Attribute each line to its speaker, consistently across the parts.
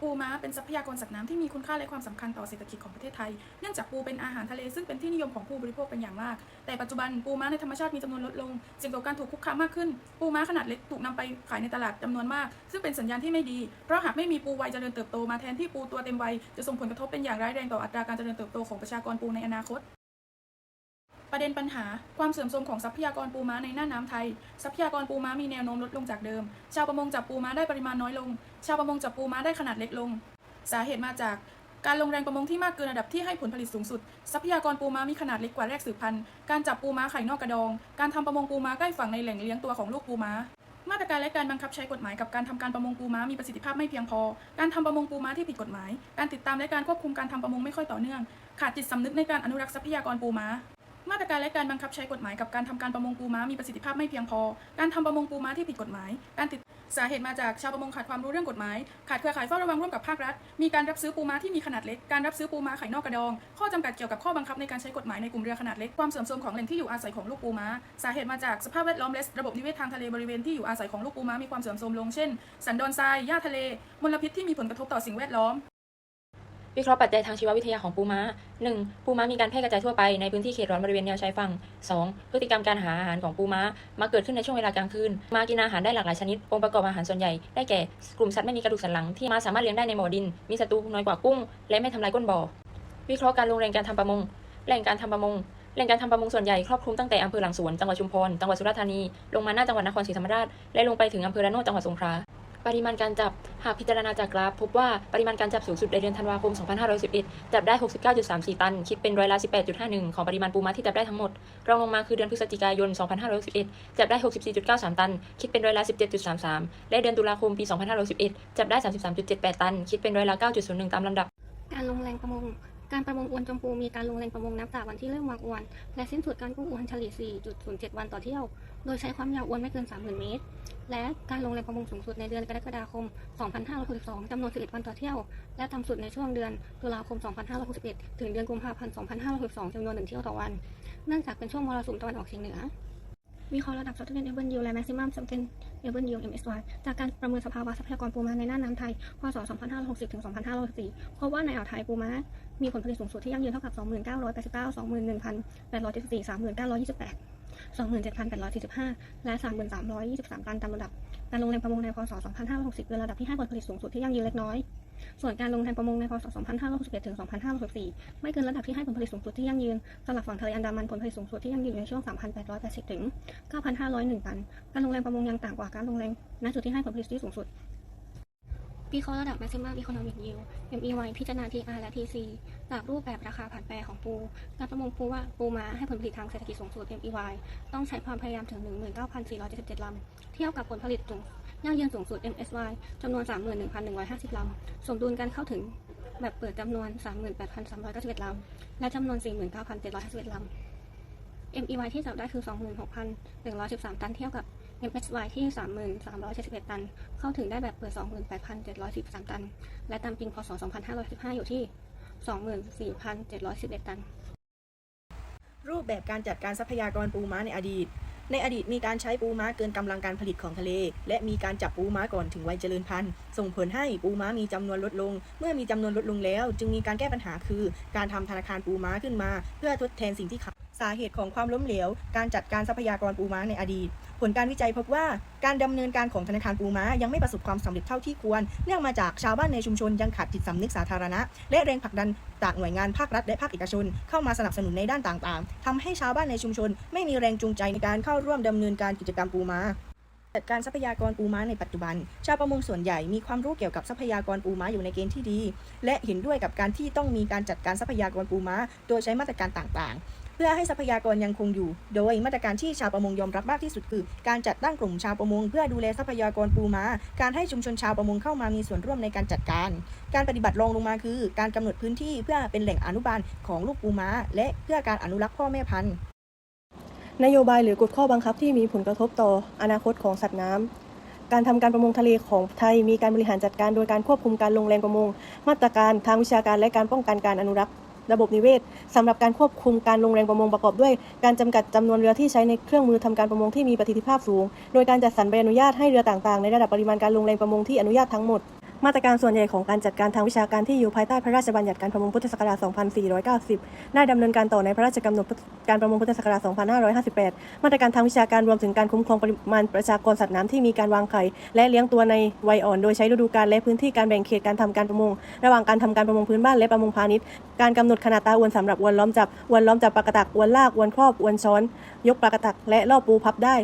Speaker 1: ปูม้าเป็นทรัพยากรสัตว์น้ำที่มีคุณค่าและความสำคัญต่อเศรษฐกิจของประเทศไทย เนื่องจากปูเป็นอาหารทะเลซึ่งเป็นที่นิยมของผู้บริโภคเป็นอย่างมาก แต่ปัจจุบันปูม้าในธรรมชาติมีจำนวนลดลงเสี่งต่อการถูกคุกคามมากขึ้น ปูม้าขนาดเล็กถูกนำไปขายในตลาดจำนวนมาก ซึ่งเป็นสัญญาณที่ไม่ดี เพราะหากไม่มีปูวัยเจริญเติบโตมาแทนที่ปูตัวเต็มวัยจะส่งผลกระทบเป็นอย่างร้ายแรงต่ออัตราการเจริญเติบโตของประชากรปูในอนาคต ประเด็นปัญหาความเสื่อมโทรมของทรัพยากรปูม้าในหน้าน้ำไทย ทรัพยากรปูม้ามีแนวโน้มลดลงจากเดิม ชาวประมงจับปูม้าได้ปริมาณน้อยลง ชาวประมงจับปูม้าได้ขนาดเล็กลง สาเหตุมาจากการลงแรงประมงที่มากเกินระดับที่ให้ผลผลิตสูงสุด ทรัพยากรปูม้ามีขนาดเล็กกว่าแรกสืบพันธุ์ การจับปูม้าไข่นอกกระดอง การทำประมงปูม้าใกล้ฝั่งในแหล่งเลี้ยงตัวของลูกปูม้า มาตรการและการบังคับใช้กฎหมายกับการทำการประมงปูม้ามีประสิทธิภาพไม่เพียงพอ การทำประมงปูม้าที่ผิดกฎหมาย การติดตามและการควบคุมการทำประมงไม่ค่อยต่อเนื่อง ขาดจิตสำนึกในการอนุรักษ์ทรัพยากรปูม้า มาตรการและการบังคับใช้กฎหมายกับการทำการประมงปูม้ามีประสิทธิภาพไม่เพียงพอ การทำประมงปูม้าที่ผิดกฎหมาย การติดสาเหตุมาจากชาวประมงขาดความรู้เรื่องกฎหมาย ขาดเครือข่ายเฝ้าระวังร่วมกับภาครัฐ มีการรับซื้อปูม้าที่มีขนาดเล็ก การรับซื้อปูม้าไข่นอกกระดอง ข้อจำกัดเกี่ยวกับข้อบังคับในการใช้กฎหมายในกลุ่มเรือขนาดเล็ก ความเสื่อมโทรมของแหล่งที่อยู่อาศัยของลูกปูม้า สาเหตุมาจากสภาพแวดล้อมและระบบนิเวศทางทะเลบริเวณที่อยู่อาศัยของลูกปูม้ามีความเสื่อมโทรมลง เช่น สันดอนทราย หญ้าทะเล มลพิษที่มีผลกระทบต่อสิ่งแวดล้อม
Speaker 2: วิเคราะห์ปัจจัยทางชีววิทยาของปูม้า 1. ปูม้ามีการแพร่กระจายทั่วไปในพื้นที่เขตร้อนบริเวณแนวชายฝั่ง 2. พฤติกรรมการหาอาหารของปูม้ามักเกิดขึ้นในช่วงเวลากลางคืน มากินอาหารได้หลากหลายชนิด องค์ประกอบอาหารส่วนใหญ่ได้แก่กลุ่มสัตว์ไม่มีกระดูกสันหลังที่ม้าสามารถเลี้ยงได้ในบ่อดิน มีศัตรูน้อยกว่ากุ้ง และไม่ทำลายก้นบ่อ วิเคราะห์การลงแรงการทำประมงแหล่งการทำประมงแหล่งการทำประมงส่วนใหญ่ครอบคลุมตั้งแต่อำเภอหลังสวนจังหวัดชุมพรจังหวัดสุราษฎร์ธานี ลงมาหน้าจังหวัดนครศรีธรรมราช และลงไปถึงอำเภอระโนดจังหวัดสงขลา ปริมาณการจับหากพิจารณาจากกราฟ พบว่าปริมาณการจับสูงสุดในเดือนธันวาคม 2511 จับได้ 69.34 ตัน คิดเป็นร้อยละ 18.51 ของปริมาณปูม้าที่จับได้ทั้งหมด รองลงมาคือเดือนพฤศจิกายน 2511 จับได้ 64.93 ตัน คิดเป็นร้อยละ 17.33 และเดือนตุลาคมปี 2511 จับได้ 33.78 ตัน คิดเป็นร้อยละ 9.01 ตามลำดับ
Speaker 3: การลงแรงประมงการประมงอวนจมปูมีการลงแรงประมงนับจากวันที่เริ่มวางอวน และสิ้นสุดการกู้อวนเฉลี่ย4.07 วันต่อเที่ยว โดยใช้ความยาวอวนไม่เกิน 30,000 เมตร และการลงแรงประมงสูงสุดในเดือนกรกฎาคม 2562จำนวน 11 วันต่อเที่ยว และต่ำสุดในช่วงเดือนตุลาคม 2561 ถึงเดือนกุมภาพันธ์ 2562จำนวน1เที่ยวต่อวัน เนื่องจากเป็นช่วงมรสุมตะวันออกเฉียงเหนือวิเคราะห์ระดับ Sustainable Yield และ Maximum Sustainable Yield MSY จากการประเมินสภาวะทรัพยากรปูม้าในน่านน้ำไทย พศ 2560 ถึง 2564พบว่าในอ่าวไทยปูม้า มีผลผลิตสูงสุดที่ยั่งยืนเท่ากับ 2989 21,814 3928 27,845 และ 3,323 ตันตามระดับ การลงแรงประมงในพศ 2560 เป็นระดับที่ให้ผลผลิตสูงสุดที่ยั่งยืนเล็กน้อย ส่วนการลงแรงประมงในพศ 2561 ถึง 2564 ไม่เกินระดับที่ให้ผลผลิตสูงสุดที่ยั่งยืนสำหรับฝั่งทะเลอันดามันผลผลิตสูงสุดที่ยั่งยืนอยู่ในช่วง 3,880 ถึง 9,501 ตัน การลงแรงประมงยังต่างกว่าการลงแรงณจุดที่ให้ผลผลิตที่สูงสุด วิเคราะห์ระดับ maximum economic yield MEY พิจารณา TR และ TC จากรูปแบบราคาผันแปรของปู การประมงปูว่าปูมาให้ผลผลิตทางเศรษฐกิจสูงสุด MEY ต้องใช้ความพยายามถึง 19,477 ลำ เทียบกับผลผลิตสูงยั่งยืนสูงสุด MSY จำนวน 31,150 ลำ สมดุลการเข้าถึงแบบเปิดจำนวน 38,391 ลำ และจำนวน 49,751 ลำ MEY ที่จับได้คือ 26,113 ตันเทียบกับ MSY ที่ 3,371 ตัน เข้าถึงได้แบบเปิด 28,713 ตัน และตามจริงพศ 2515 อยู่ที่ 24,711 ตัน
Speaker 4: รูปแบบการจัดการทรัพยากรปูม้าในอดีต ในอดีตมีการใช้ปูม้าเกินกำลังการผลิตของทะเล และมีการจับปูม้าก่อนถึงวัยเจริญพันธุ์ ส่งผลให้ปูม้ามีจำนวนลดลง เมื่อมีจำนวนลดลงแล้ว จึงมีการแก้ปัญหาคือ การทำธนาคารปูม้าขึ้นมา เพื่อทดแทนสิ่งที่ขาดสาเหตุของความล้มเหลว การจัดการทรัพยากรปูม้าในอดีต ผลการวิจัยพบว่าการดำเนินการของธนาคารปูม้ายังไม่ประสบความสำเร็จเท่าที่ควร เนื่องมาจากชาวบ้านในชุมชนยังขาดจิตสำนึกสาธารณะ และแรงผลักดันจากหน่วยงานภาครัฐและภาคเอกชน เข้ามาสนับสนุนในด้านต่างๆทำให้ชาวบ้านในชุมชน ไม่มีแรงจูงใจในการเข้าร่วมดำเนินการกิจกรรมปูม้าจัดการทรัพยากรปูม้าในปัจจุบัน ชาวประมงส่วนใหญ่มีความรู้เกี่ยวกับทรัพยากรปูม้าอยู่ในเกณฑ์ที่ดี และเห็นด้วยกับการที่ต้องมีการจัดการทรัพยากรปูม้า โดยใช้มาตรการต่างๆ พื่อให้ทรัพยากรยังคงอยู่ โดยมาตรการที่ชาวประมงยอมรับมากที่สุดคือ การจัดตั้งกลุ่มชาวประมง เพื่อดูแลทรัพยากรปูม้า การให้ชุมชนชาวประมงเข้ามามีส่วนร่วมในการจัดการ การปฏิบัติรองลงมาคือ การกำหนดพื้นที่เพื่อเป็นแหล่งอนุบาลของลูกปูม้า และเพื่อการอนุรักษ์พ่อแม่พันธุ์
Speaker 5: นโยบายหรือกฎข้อบังคับที่มีผลกระทบต่ออนาคตของสัตว์น้ำการทำการประมงทะเลของไทยมีการบริหารจัดการโดยการควบคุมการลงแรงประมง มาตรการทางวิชาการและการป้องกันการอนุรักษ์ ระบบนิเวศสำหรับการควบคุมการลงแรงประมงประกอบด้วย การจำกัดจำนวนเรือที่ใช้ในเครื่องมือทำการประมงที่มีประสิทธิภาพสูง โดยการจัดสรรใบอนุญาตให้เรือต่างๆ ในระดับปริมาณการลงแรงประมงที่อนุญาตทั้งหมด มาตรการส่วนใหญ่ของการจัดการทางวิชาการที่อยู่ภายใต้พระราชบัญญัติการประมงพุทธศักราช 2490 ได้ดำเนินการต่อในพระราชกำหนดการประมงพุทธศักราช 2558 มาตรการทางวิชาการรวมถึงการคุ้มครองปริมาณประชากรสัตว์น้ำที่มีการวางไข่และเลี้ยงตัวในวัยอ่อนโดยใช้ฤดูกาลและพื้นที่การแบ่งเขตการทำการประมง ระหว่างการทำการประมงพื้นบ้านและประมงพาณิชย์ การกำหนดขนาดตาอวนสำหรับอวนล้อมจับอวนล้อมจับปลากระตักอวนลากอวนครอบอวนช้อน ยกปลากระตักและล่อปูพับได้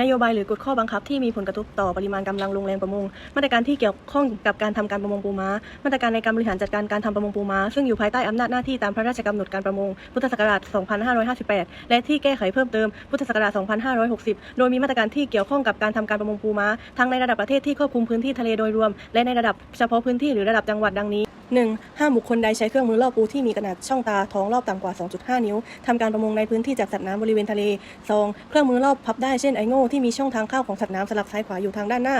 Speaker 5: นโยบายหรือกฎข้อบังคับที่มีผลกระทบต่อปริมาณกำลังลงแรงประมง มาตรการที่เกี่ยวข้องกับการทำการประมงปูม้า มาตรการในการบริหารจัดการการทำประมงปูม้า ซึ่งอยู่ภายใต้อำนาจหน้าที่ตามพระราชกำหนดการประมง พุทธศักราช 2558 และที่แก้ไขเพิ่มเติม พุทธศักราช 2560 โดยมีมาตรการที่เกี่ยวข้องกับการทำการประมงปูม้า ทั้งในระดับประเทศที่ควบคุมพื้นที่ทะเลโดยรวม และในระดับเฉพาะพื้นที่หรือระดับจังหวัดดังนี้ 1. ห้ามบุคคลใดใช้เครื่องมือล่อปูที่มีขนาดช่องตาท้องรอบต่ำกว่า 2.5 นิ้วทำการประมงในพื้นที่จากสัตว์น้ำบริเวณทะเล 2. เครื่องมือรอบพับได้เช่นไอโง่ที่มีช่องทางเข้าของสัตว์น้ำสลับซ้ายขวาอยู่ทางด้านหน้า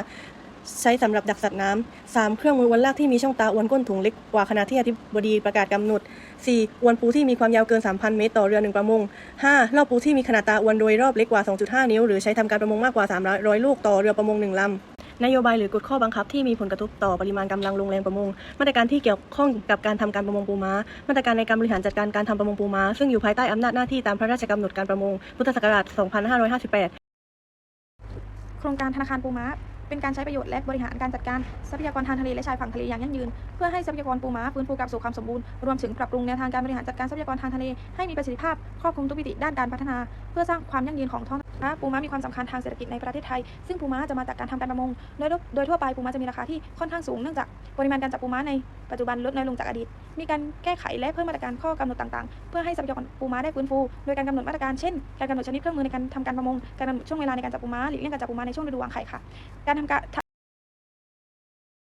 Speaker 5: ใช้สำหรับดักสัตว์น้ำ 3. เครื่องมืออวนลากที่มีช่องตาอวนก้นถุงเล็กกว่าขนาดที่อธิบดีประกาศกำหนด 4. อวนปูที่มีความยาวเกิน 3,000 เมตรต่อเรือหนึ่งประมง 5. รอบปูที่มีขนาดตาอวนโดยรอบเล็กกว่า 2.5 นิ้ว หรือใช้ทำการประมงมากกว่า 300 ลูกต่อเรือประมงหนึ่งลำ นโยบายหรือกฎข้อบังคับที่มีผลกระทบต่อปริมาณกำลังลงแรงประมง มาตรการที่เกี่ยวข้องกับการทำการประมงปูม้า มาตรการในการบริหารจัดการการทำประมงปูม้า ซึ่งอยู่ภายใต้อำนาจหน้าที่ตามพระราชกำหนดการประมง พุทธศักราช 2558
Speaker 6: โครงการธนาคารปูม้าเป็นการใช้ประโยชน์และบริหารการจัดการทรัพยากรทางทะเลและชายฝั่งทะเลอย่างยั่งยืน เพื่อให้ทรัพยากรปูม้าฟื้นฟูกลับสู่ความสมบูรณ์รวมถึงปรับปรุงแนวทางการบริหารจัดการทรัพยากรทางทะเลให้มีประสิทธิภาพครอบคลุมทุกมิติด้านการพัฒนา เพื่อสร้างความยั่งยืนของท้อง ปูม้ามีความสำคัญทางเศรษฐกิจในประเทศไทย ซึ่งปูม้าจะมาจากการทำการประมง โดยโดยทั่วไปปูม้าจะมีราคาที่ค่อนข้างสูงเนื่องจากปริมาณการจับปูม้าในปัจจุบันลดน้อยลงจากอดีต มีการแก้ไขและเพิ่มมาตรการข้อกำหนดต่างๆ เพื่อให้ทรัพยากรปูม้าได้ฟื้นฟู โดยการกำหนดมาตรการเช่น การกำหนดชนิดเครื่องมือในการทำการประมง การกำหนดช่วงเวลาในการจับปูม้า หลีกเลี่ยงการจับปูม้าในช่วงฤดูวางไข่ค่ะ การทำการ